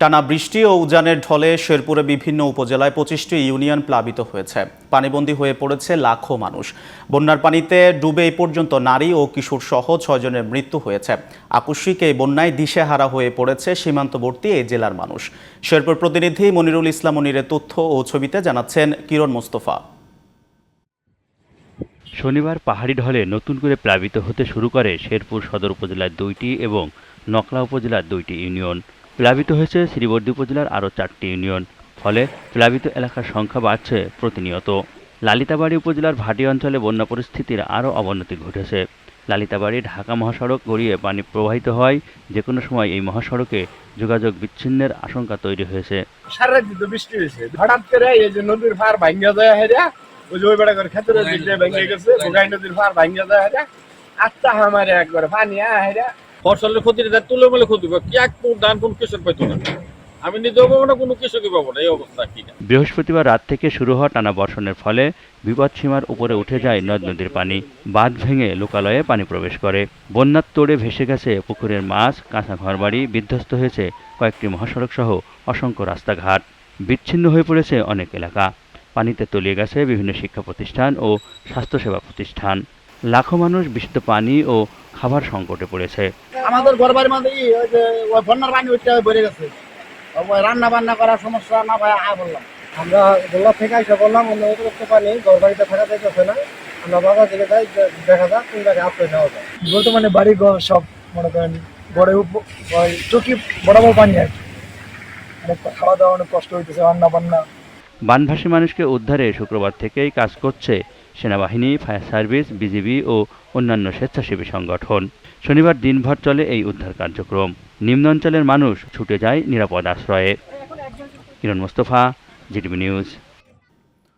টানা বৃষ্টি ও উজানের ঢলে শেরপুরে বিভিন্ন উপজেলায় পঁচিশটি ইউনিয়ন প্লাবিত হয়েছে। পানিবন্দী হয়ে পড়েছে লাখো মানুষ। বন্যার পানিতে ডুবে এই পর্যন্ত নারী ও কিশোর সহ ছয়জনের মৃত্যু হয়েছে। আকস্মিক এই বন্যায় দিশেহারা হয়ে পড়েছে সীমান্তবর্তী এই জেলার মানুষ। শেরপুর প্রতিনিধি মনিরুল ইসলাম মনিরের তথ্য ও ছবিতে জানাচ্ছেন কিরণ মোস্তফা। শনিবার পাহাড়ি ঢলে নতুন করে প্লাবিত হতে শুরু করে শেরপুর সদর উপজেলার দুইটি এবং নকলা উপজেলার দুইটি ইউনিয়ন। প্লাবিত হয়েছে শ্রীবর্দী উপজেলার আরও চারটি ইউনিয়ন, ফলে প্লাবিত এলাকার সংখ্যা বাড়ছে প্রতিনিয়ত। লালিতাবাড়ি উপজেলার ভাটি অঞ্চলে বন্যা পরিস্থিতির আরও অবনতি ঘটেছে। লালিতাবাড়ি ঢাকা মহাসড়ক গড়িয়ে পানি প্রবাহিত হয় যে কোনো সময় এই মহাসড়কে যোগাযোগ বিচ্ছিন্নের আশঙ্কা তৈরি হয়েছে। সারা আমারে একবার পানি হেরা। ফসলের ক্ষতিটা তুলে ক্ষতি পাবে কি এক ধান কোন কৃষক পাইতো না? আমি নিজেও পাবো না কোনো কৃষকই পাবো না, এই অবস্থা কি বৃহস্পতিবার রাত থেকে শুরু হওয়া টানা বর্ষণের ফলে বিপদসীমার উপরে উঠে যায় নদ নদীর পানি। বাঁধ ভেঙে লোকালয়ে পানি প্রবেশ করে। বন্যার তোড়ে ভেসে গেছে পুকুরের মাছ, কাঁচা ঘরবাড়ি, বিধ্বস্ত হয়েছে কয়েকটি মহাসড়ক সহ অসংখ্য রাস্তাঘাট। বিচ্ছিন্ন হয়ে পড়েছে অনেক এলাকা। পানিতে তলিয়ে গেছে বিভিন্ন শিক্ষা প্রতিষ্ঠান ও স্বাস্থ্যসেবা প্রতিষ্ঠান। লাখো মানুষ বিশুদ্ধ পানি ও খাবার সংকটে পড়েছে। আমাদের ঘর বাড়ির মধ্যে যে ওই বন্যার পানি ওইটা বেড়ে গেছে। ওই রান্না বান্না করার সমস্যা না ভাই আয় বললাম। আমরা গোল্লা থেকে এসে বললাম অন্য অতিরিক্ত পানি ঘর বাড়িতে থাকা যাইতেছে না। আমরা বাজার থেকে যাই দেখা যাক কোন জায়গায় আপনি নেওয়া যায়। বর্তমানে বাড়ি ঘর সব মনে করেন গড়ে উপ- ওই চকি বরাবর পানি আর খাওয়া দাওয়া অনেক কষ্ট হইতেছে রান্না বান্না বানভাসী মানুষকে উদ্ধারে শুক্রবার থেকেই কাজ করছে সেনাবাহিনী, ফায়ার সার্ভিস, বিজিবি ও অন্যান্য স্বেচ্ছাসেবী সংগঠন। শনিবার দিনভর চলে এই উদ্ধার কার্যক্রম। নিম্ন অঞ্চলের মানুষ ছুটে যায় নিরাপদ আশ্রয়ে। Kiran Mostafa, GTV news.